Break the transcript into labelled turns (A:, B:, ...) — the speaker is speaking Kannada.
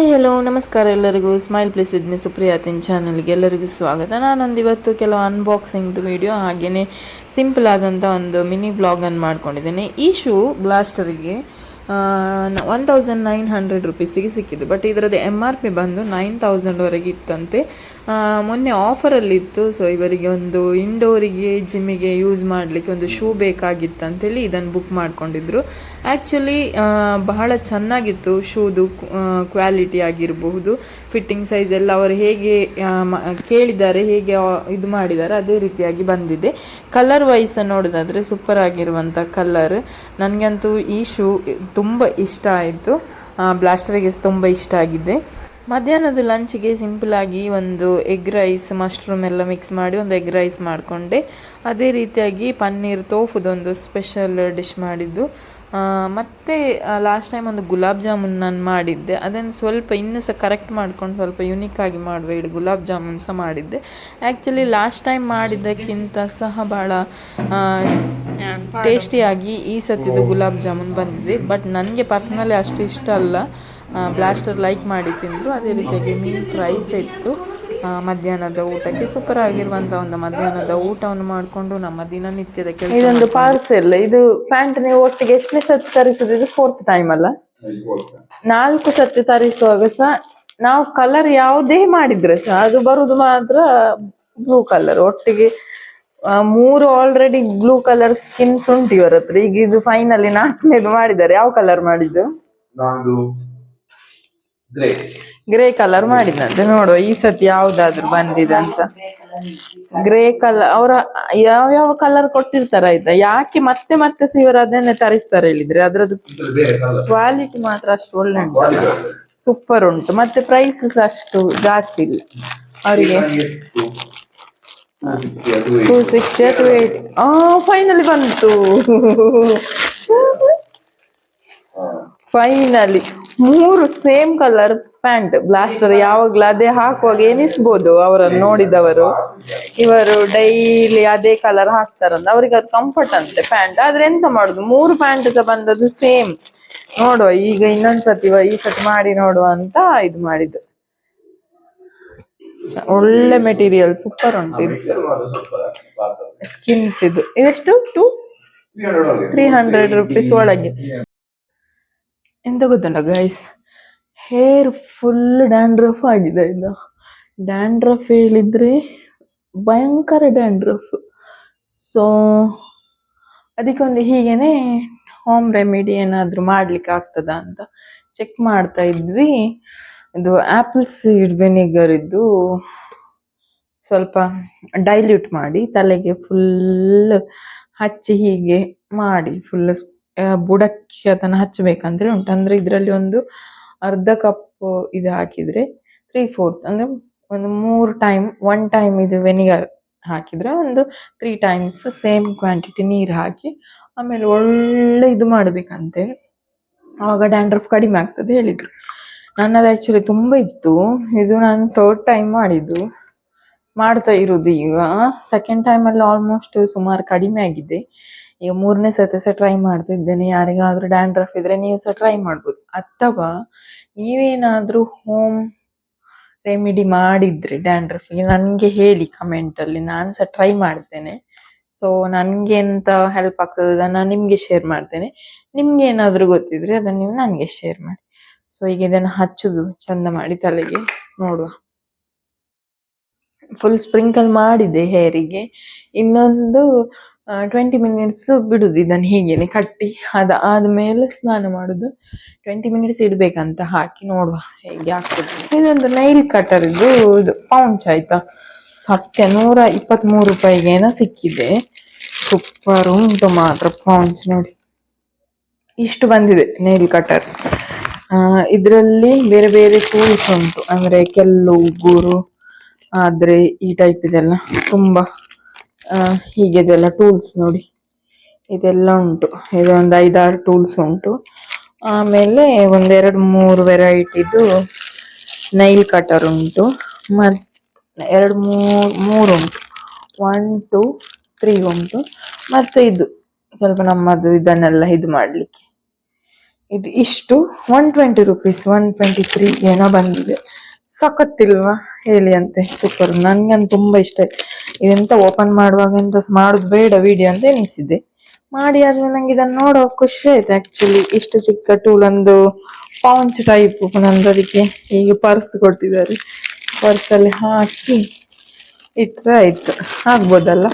A: ಹಾಯ್ ಹಲೋ ನಮಸ್ಕಾರ ಎಲ್ಲರಿಗೂ. ಸ್ಮೈಲ್ ಪ್ಲೇಸ್ ವಿತ್ ಮಿ ಸುಪ್ರಿಯಾತಿನ್ ಚಾನಲ್ಗೆ ಎಲ್ಲರಿಗೂ ಸ್ವಾಗತ. ನಾನೊಂದು ಇವತ್ತು ಕೆಲವು ಅನ್ಬಾಕ್ಸಿಂಗ್ದು ವಿಡಿಯೋ ಹಾಗೆಯೇ ಸಿಂಪಲ್ ಆದಂಥ ಒಂದು ಮಿನಿ ಬ್ಲಾಗನ್ನು ಮಾಡ್ಕೊಂಡಿದ್ದೇನೆ. ಈ ಶೂ ಬ್ಲಾಸ್ಟರಿಗೆ ಒನ್ ತೌಸಂಡ್ ನೈನ್ ಹಂಡ್ರೆಡ್ ರುಪೀಸಿಗೆ ಸಿಕ್ಕಿದ್ದು. ಬಟ್ ಇದರದ್ದು ಎಂ ಆರ್ ಪಿ ಬಂದು ನೈನ್ ತೌಸಂಡ್ವರೆಗೆ ಇತ್ತಂತೆ. ಮೊನ್ನೆ ಆಫರಲ್ಲಿತ್ತು ಸೊ ಇವರಿಗೆ ಒಂದು ಇಂಡೋರಿಗೆ ಜಿಮ್ಮಿಗೆ ಯೂಸ್ ಮಾಡಲಿಕ್ಕೆ ಒಂದು ಶೂ ಬೇಕಾಗಿತ್ತಂತೇಳಿ ಇದನ್ನು ಬುಕ್ ಮಾಡ್ಕೊಂಡಿದ್ರು. ಆ್ಯಕ್ಚುಲಿ ಬಹಳ ಚೆನ್ನಾಗಿತ್ತು ಶೂದು ಕ್ವಾಲಿಟಿ ಆಗಿರಬಹುದು. ಫಿಟ್ಟಿಂಗ್ ಸೈಜ್ ಎಲ್ಲ ಅವರು ಹೇಗೆ ಕೇಳಿದ್ದಾರೆ, ಹೇಗೆ ಇದು ಮಾಡಿದ್ದಾರೆ, ಅದೇ ರೀತಿಯಾಗಿ ಬಂದಿದೆ. ಕಲರ್ ವೈಸ್ ನೋಡೋದಾದರೆ ಸೂಪರ್ ಆಗಿರುವಂಥ ಕಲರ್ ನನಗಂತೂ ಈ ಶೂ ತುಂಬ ಇಷ್ಟ ಆಯಿತು. ಬ್ಲಾಸ್ಟರಿಗೆ ತುಂಬ ಇಷ್ಟ ಆಗಿದೆ. ಮಧ್ಯಾಹ್ನದ ಲಂಚ್ಗೆ ಸಿಂಪಲಾಗಿ ಒಂದು ಎಗ್ ರೈಸ್ ಮಶ್ರೂಮ್ ಎಲ್ಲ ಮಿಕ್ಸ್ ಮಾಡಿ ಒಂದು ಎಗ್ ರೈಸ್ ಮಾಡಿಕೊಂಡೆ. ಅದೇ ರೀತಿಯಾಗಿ ಪನ್ನೀರ್ ತೋಫುದೊಂದು ಸ್ಪೆಷಲ್ ಡಿಶ್ ಮಾಡಿದ್ದು. ಮತ್ತೆ ಲಾಸ್ಟ್ ಟೈಮ್ ಒಂದು ಗುಲಾಬ್ ಜಾಮೂನ್ ನಾನು ಮಾಡಿದ್ದೆ. ಅದನ್ನು ಸ್ವಲ್ಪ ಇನ್ನೂ ಸಹ ಕರೆಕ್ಟ್ ಮಾಡ್ಕೊಂಡು ಸ್ವಲ್ಪ ಯುನಿಕ್ ಆಗಿ ಹೇಳಿ ಗುಲಾಬ್ ಜಾಮೂನ್ ಸಹ ಮಾಡಿದ್ದೆ. ಆ್ಯಕ್ಚುಲಿ ಲಾಸ್ಟ್ ಟೈಮ್ ಮಾಡಿದ್ದಕ್ಕಿಂತ ಸಹ ಭಾಳ ಟೇಸ್ಟಿಯಾಗಿ ಈ ಸತಿದು ಗುಲಾಬ್ ಜಾಮೂನ್ ಬಂದಿದೆ. ಬಟ್ ನನಗೆ ಪರ್ಸನಲಿ ಅಷ್ಟು ಇಷ್ಟ ಅಲ್ಲ. ಬ್ಲಾಸ್ಟರ್ ಲೈಕ್ ಮಾಡಿ ತಿಂದರು. ಅದೇ ರೀತಿಯಾಗಿ ಮೀನು ಫ್ರೈಸ್ ಇತ್ತು. ಮಧ್ಯಾಹ್ನದ ಊಟಕ್ಕೆ ಸೂಪರ್ ಆಗಿರುವಂತ ಒಂದು ಮಧ್ಯಾಹ್ನದ ಊಟವನ್ನು ಮಾಡಿಕೊಂಡು ನಮ್ಮ ದಿನನಿತ್ಯದ ಕೆಲಸ ಇದೊಂದು ಪಾರ್ಸೆಲ್ ಇದು ಪ್ಯಾಂಟ್ ನೀವು ಒಟ್ಟಿಗೆ ಎಷ್ಟನೇ ಸತಿ ತರಿಸಿದ್ದು ಇದು ಫೋರ್ತ್ ಟೈಮ್ ಅಲ್ಲ? ನಾಲ್ಕು ಸತಿ ತರಿಸುವಾಗ ಸಹ ನಾವು ಕಲರ್ ಯಾವುದೇ ಮಾಡಿದ್ರೆ ಸಹ ಅದು ಬರುದು ಮಾತ್ರ ಬ್ಲೂ ಕಲರ್ ಒಟ್ಟಿಗೆ ಮೂರು ಆಲ್ರೆಡಿ ಬ್ಲೂ ಕಲರ್ ಸ್ಕಿನ್ಸ್ ಉಂಟು ಇವರತ್ರ. ಈಗ ಇದು ಫೈನಲಿ ನಾಲ್ಕನೇದು ಮಾಡಿದ್ದಾರೆ. ಯಾವ ಕಲರ್ ಮಾಡಿದ್ದು?
B: ಗ್ರೇ
A: ಕಲರ್ ಮಾಡಿದಂತೆ ನೋಡುವ ಈ ಸತಿ ಯಾವ್ದಾದ್ರು ಬಂದಿದೆ ಅಂತ. ಗ್ರೇ ಕಲರ್ ಅವರ ಯಾವ ಯಾವ ಕಲರ್ ಕೊಟ್ಟಿರ್ತಾರ ಆಯ್ತಾ ಯಾಕೆ ಮತ್ತೆ ಮತ್ತೆ ಸಹ ಇವರು ಅದನ್ನೇ ತರಿಸ್ತಾರೆ ಹೇಳಿದ್ರೆ? ಅದ್ರದ್ದು ಕ್ವಾಲಿಟಿ ಮಾತ್ರ ಅಷ್ಟು ಒಳ್ಳೆ ಉಂಟು. ಸೂಪರ್ ಉಂಟು. ಮತ್ತೆ ಪ್ರೈಸ್ ಸಹ ಅಷ್ಟು ಜಾಸ್ತಿ ಇಲ್ಲ. ಅವರಿಗೆ two sixty to eighty finally ಬಂತು. ಫೈನಲಿ ಮೂರು ಸೇಮ್ ಕಲರ್ ಪ್ಯಾಂಟ್ ಬ್ಲಾಸ್ಟರ್ ಯಾವಾಗ್ಲೂ ಅದೇ ಹಾಕುವಾಗ ಎನಿಸ್ಬೋದು ಅವರನ್ನು ನೋಡಿದವರು. ಇವರು ಡೈಲಿ ಅದೇ ಕಲರ್ ಹಾಕ್ತಾರಂತ. ಅವ್ರಿಗೆ ಅದು ಕಂಫರ್ಟ್ ಅಂತೆ ಪ್ಯಾಂಟ್ ಆದ್ರೆ ಎಂತ ಮಾಡುದು? ಮೂರು ಪ್ಯಾಂಟ್ ಸಹ ಬಂದದ್ದು ಸೇಮ್. ನೋಡುವ ಈಗ ಇನ್ನೊಂದ್ಸತಿ ಈ ಸತಿ ಮಾಡಿ ನೋಡುವ ಅಂತ ಇದು ಮಾಡಿದ್ದು. ಒಳ್ಳೆ ಮೆಟೀರಿಯಲ್ ಸೂಪರ್ ಉಂಟು ಇದು. ಸ್ಕಿನ್ಸ್ ಇದು. ಇದೆಷ್ಟು? ಟು ತ್ರೀ ಹಂಡ್ರೆಡ್ ರುಪೀಸ್ ಒಳಗೆ. ಎಂತ ಗೊತ್ತುಂಟ ಗೈಸ್ ಹೇರ್ ಫುಲ್ ಡ್ಯಾಂಡ್ರಫ್ ಆಗಿದೆ ಇದು ಡ್ಯಾಂಡ್ರಫ್ ಹೇಳಿದ್ರೆ ಭಯಂಕರ ಡ್ಯಾಂಡ್ರಫ್ ಸೊ ಅದಕ್ಕೊಂದು ಹೀಗೇನೆ ಹೋಮ್ ರೆಮಿಡಿ ಏನಾದರೂ ಮಾಡ್ಲಿಕ್ಕೆ ಆಗ್ತದಾ ಅಂತ ಚೆಕ್ ಮಾಡ್ತಾ ಇದ್ವಿ. ಇದು ಆ್ಯಪಲ್ ಸೀಡ್ ವಿನೆಗರ್ ಇದ್ದು ಸ್ವಲ್ಪ ಡೈಲ್ಯೂಟ್ ಮಾಡಿ ತಲೆಗೆ ಫುಲ್ ಹಚ್ಚಿ ಹೀಗೆ ಮಾಡಿ ಫುಲ್ ಬುಡಕ್ಕೆ ಅದನ್ನು ಹಚ್ಚಬೇಕಂದ್ರೆ ಉಂಟು. ಅಂದ್ರೆ ಇದರಲ್ಲಿ ಒಂದು ಅರ್ಧ ಕಪ್ ಇದು ಹಾಕಿದ್ರೆ ತ್ರೀ ಫೋರ್ತ್ ಅಂದ್ರೆ ಒಂದು ಮೂರು ಟೈಮ್ ಒನ್ ಟೈಮ್ ಇದು ವೆನಿಗರ್ ಹಾಕಿದ್ರೆ ಒಂದು ತ್ರೀ ಟೈಮ್ಸ್ ಸೇಮ್ ಕ್ವಾಂಟಿಟಿ ನೀರು ಹಾಕಿ ಆಮೇಲೆ ಒಳ್ಳೆ ಇದು ಮಾಡಬೇಕಂತೆ. ಆವಾಗ ಡ್ಯಾಂಡ್ರಫ್ ಕಡಿಮೆ ಆಗ್ತದೆ ಹೇಳಿದರು. ನನ್ನದು ಆ್ಯಕ್ಚುಲಿ ತುಂಬ ಇತ್ತು. ಇದು ನಾನು ಥರ್ಡ್ ಟೈಮ್ ಮಾಡಿದ್ದು. ಮಾಡ್ತಾ ಇರೋದು ಈಗ. ಸೆಕೆಂಡ್ ಟೈಮಲ್ಲಿ ಆಲ್ಮೋಸ್ಟ್ ಸುಮಾರು ಕಡಿಮೆ ಆಗಿದೆ. ಈಗ ಮೂರನೇ ಸತಿ ಸಹ ಟ್ರೈ ಮಾಡ್ತಿದ್ದೇನೆ. ಯಾರಿಗಾದ್ರೂ ಡ್ಯಾಂಡ್ರಫ್ ಇದ್ರೆ ನೀವು ಸಹ ಟ್ರೈ ಮಾಡ್ಬೋದು. ಅಥವಾ ನೀವೇನಾದ್ರೂ ಹೋಮ್ ರೆಮಿಡಿ ಮಾಡಿದ್ರೆ ಡ್ಯಾಂಡ್ರಫ್ಗೆ ನನಗೆ ಹೇಳಿ ಕಮೆಂಟಲ್ಲಿ ನಾನು ಸಹ ಟ್ರೈ ಮಾಡ್ತೇನೆ. ಸೊ ನನಗೆ ಎಂತ ಹೆಲ್ಪ್ ಆಗ್ತದೆ ನಾನು ನಿಮಗೆ ಶೇರ್ ಮಾಡ್ತೇನೆ. ನಿಮ್ಗೆ ಏನಾದರೂ ಗೊತ್ತಿದ್ರೆ ಅದನ್ನ ನೀವು ನನಗೆ ಶೇರ್ ಮಾಡಿ. ಸೊ ಈಗ ಇದನ್ನು ಹಚ್ಚುದು, ಚಂದ ಮಾಡಿ ತಲೆಗೆ ನೋಡುವ. ಫುಲ್ ಸ್ಪ್ರಿಂಕಲ್ ಮಾಡಿದೆ ಹೇರಿಗೆ ಇನ್ನೊಂದು ಟ್ವೆಂಟಿ ಮಿನಿಟ್ಸ್ ಬಿಡುದು ಇದನ್ನು ಹೀಗೇನೆ ಕಟ್ಟಿ ಅದು ಆದಮೇಲೆ ಸ್ನಾನ ಮಾಡುದು. ಟ್ವೆಂಟಿ ಮಿನಿಟ್ಸ್ ಇಡಬೇಕಂತ ಹಾಕಿ ನೋಡುವ ಹೇಗೆ ಆಗ್ತದೆ. ಇದೊಂದು ನೈಲ್ ಕಟರ್ ಇದು ಪೌಂಚ್ ಆಯ್ತಾ? ಸತ್ಯ ನೂರ ಇಪ್ಪತ್ತ್ಮೂರು ರೂಪಾಯಿಗೇನ ಸಿಕ್ಕಿದೆ. ಸೂಪರ್ ಉಂಟು ಮಾತ್ರ ಪೌಂಚ್ ನೋಡಿ. ಇಷ್ಟು ಬಂದಿದೆ ನೈಲ್ ಕಟರ್ ಇದರಲ್ಲಿ ಬೇರೆ ಬೇರೆ ಟೂಲ್ಸ್ ಉಂಟು. ಅಂದ್ರೆ ಕೆಲ್ಲು, ಉಗುರು, ಆದ್ರೆ ಈ ಟೈಪ್ ಇದೆಲ್ಲ ತುಂಬಾ ಹೀಗೆದೆಲ್ಲ ಟೂಲ್ಸ್ ನೋಡಿ. ಇದೆಲ್ಲ ಉಂಟು. ಇದೊಂದು ಐದಾರು ಟೂಲ್ಸ್ ಉಂಟು. ಆಮೇಲೆ ಒಂದೆರಡು ಮೂರು ವೆರೈಟಿದು ನೈಲ್ ಕಟರ್ ಉಂಟು. ಮತ್ತು ಎರಡು ಮೂರು ಮೂರು ಉಂಟು. ಒನ್ ಟು ತ್ರೀ ಉಂಟು. ಮತ್ತು ಇದು, ಸ್ವಲ್ಪ ನಮ್ಮದು ಇದನ್ನೆಲ್ಲ ಇದು ಮಾಡಲಿಕ್ಕೆ. ಇದು ಇಷ್ಟು. One twenty rupees one twenty three ಏನೋ ಬಂದಿದೆ. ಸಖತ್ತಿಲ್ವಾ? ಹೇಳಿ ಅಂತೆ. ಸೂಪರ್ ನನ್ಗನ್ ತುಂಬಾ ಇಷ್ಟ ಆಯ್ತು. ಇದೆಂತ ಓಪನ್ ಮಾಡುವಾಗ ಎಂತ ಮಾಡುದು ಬೇಡ ವಿಡಿಯೋ ಅಂತ ಎನಿಸಿದ್ದೆ ಮಾಡಿ ಆದ್ರೆ ನಂಗೆ ಇದನ್ನ ನೋಡೋ ಖುಷಿ ಆಯ್ತು ಆಕ್ಚುಲಿ ಇಷ್ಟು ಚಿಕ್ಕ ಟೂಲ್ ಒಂದು ಪೌಂಚ್ ಟೈಪ್ ನಂದು ಅದಕ್ಕೆ ಈಗ ಪರ್ಸ್ ಕೊಡ್ತಿದ್ದಾರೆ ಪರ್ಸಲ್ಲಿ ಹಾಕಿ ಇಟ್ಟರೆ ಆಯ್ತು. ಆಗ್ಬೋದಲ್ಲ?